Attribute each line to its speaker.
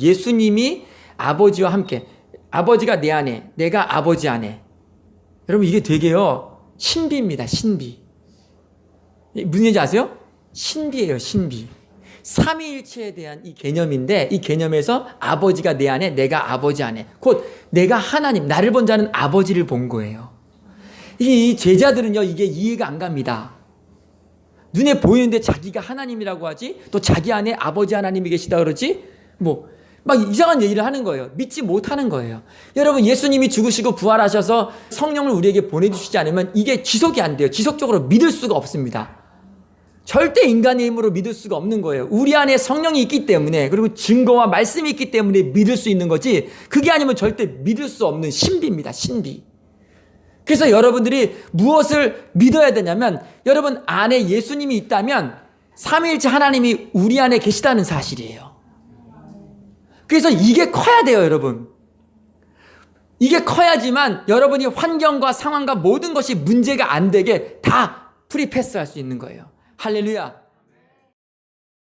Speaker 1: 예수님이 아버지와 함께 아버지가 내 안에 내가 아버지 안에. 여러분 이게 되게요. 신비입니다 신비. 무슨 얘기인지 아세요? 신비예요 신비. 삼위일체에 대한 이 개념인데 이 개념에서 아버지가 내 안에 내가 아버지 안에. 곧 내가 하나님 나를 본 자는 아버지를 본 거예요. 이 제자들은요 이게 이해가 안 갑니다. 눈에 보이는데 자기가 하나님이라고 하지 또 자기 안에 아버지 하나님이 계시다 그러지 뭐 막 이상한 얘기를 하는 거예요. 믿지 못하는 거예요. 여러분 예수님이 죽으시고 부활하셔서 성령을 우리에게 보내주시지 않으면 이게 지속이 안 돼요. 지속적으로 믿을 수가 없습니다. 절대 인간의 힘으로 믿을 수가 없는 거예요. 우리 안에 성령이 있기 때문에 그리고 증거와 말씀이 있기 때문에 믿을 수 있는 거지 그게 아니면 절대 믿을 수 없는 신비입니다. 신비. 그래서 여러분들이 무엇을 믿어야 되냐면 여러분 안에 예수님이 있다면 삼위일체 하나님이 우리 안에 계시다는 사실이에요. 그래서 이게 커야 돼요, 여러분. 이게 커야지만 여러분이 환경과 상황과 모든 것이 문제가 안 되게 다 프리패스 할 수 있는 거예요. 할렐루야.